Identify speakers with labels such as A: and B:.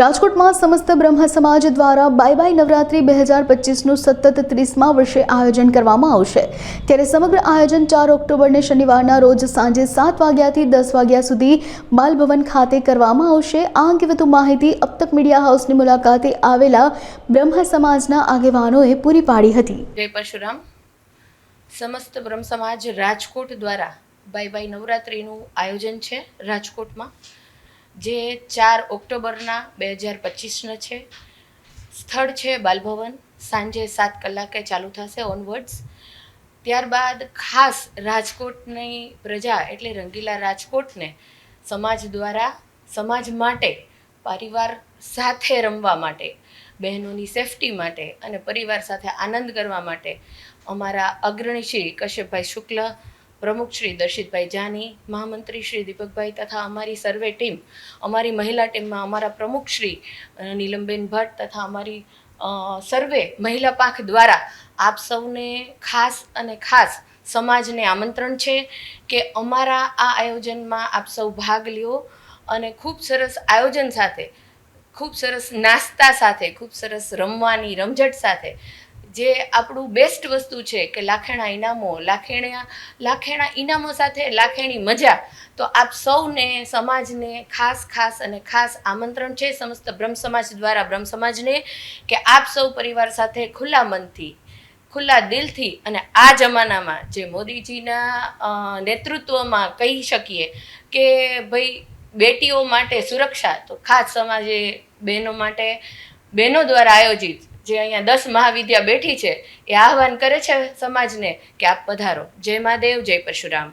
A: રાજકોટમાં સમસ્ત બ્રહ્મ સમાજ દ્વારા બાય બાય નવરાત્રી બે હજાર પચીસનું સતત ત્રીસમા વર્ષે આયોજન કરવામાં આવશે. ત્યારે સમગ્ર આયોજન ચાર ઓક્ટોબરને શનિવારના રોજ સાંજે સાત વાગ્યાથી દસ વાગ્યા સુધી બાલભવન ખાતે કરવામાં આવશે. આ અંગે વધુ માહિતી અબતક મીડિયા હાઉસની મુલાકાતે આવેલા બ્રહ્મ સમાજના આગેવાનોએ પૂરી પાડી હતી.
B: જય પરશુરામ. સમસ્ત બ્રહ્મ સમાજ રાજકોટ દ્વારા બાય બાય નવરાત્રિનું આયોજન છે રાજકોટમાં. જે ચાર ઓક્ટોબરના બે હજાર પચીસના છે. સ્થળ છે બાલભવન. સાંજે સાત કલાકે ચાલુ થશે ઓનવર્ડ્સ ત્યારબાદ ખાસ રાજકોટની પ્રજા એટલે રંગીલા રાજકોટને સમાજ દ્વારા, સમાજ માટે, પરિવાર સાથે રમવા માટે, બહેનોની સેફટી માટે અને પરિવાર સાથે આનંદ કરવા માટે અમારા અગ્રણી શ્રી કશ્યપભાઈ શુક્લ પ્રમુખ શ્રી દર્શિતભાઈ જાની, મહામંત્રી શ્રી દીપકભાઈ તથા અમારી સર્વે ટીમ, અમારી મહિલા ટીમમાં અમારા પ્રમુખ શ્રી નીલમબેન ભટ્ટ તથા અમારી સર્વે મહિલા પાંખ દ્વારા આપ સૌને ખાસ અને ખાસ સમાજને આમંત્રણ છે કે અમારા આ આયોજનમાં આપ સૌ ભાગ લ્યો અને ખૂબ સરસ આયોજન સાથે, ખૂબ સરસ નાસ્તા સાથે, ખૂબ સરસ રમવાની રમઝટ સાથે જે આપણું બેસ્ટ વસ્તુ છે કે લાખેણા ઇનામો લાખેણા લાખેણા ઇનામો સાથે લાખેણી મજા, તો આપ સૌને, સમાજને ખાસ ખાસ અને ખાસ આમંત્રણ છે સમસ્ત બ્રહ્મ સમાજ દ્વારા, બ્રહ્મ સમાજને, કે આપ સૌ પરિવાર સાથે ખુલ્લા મનથી, ખુલ્લા દિલથી અને આ જમાનામાં જે મોદીજીના નેતૃત્વમાં કહી શકીએ કે ભાઈ બેટીઓ માટે સુરક્ષા, તો ખાસ સમાજે બહેનો માટે, બહેનો દ્વારા આયોજિત જે અહીંયા દસ મહાવિદ્યા બેઠી છે, એ આહવાન કરે છે સમાજને કે આપ પધારો. જય મહાદેવ, જય પરશુરામ.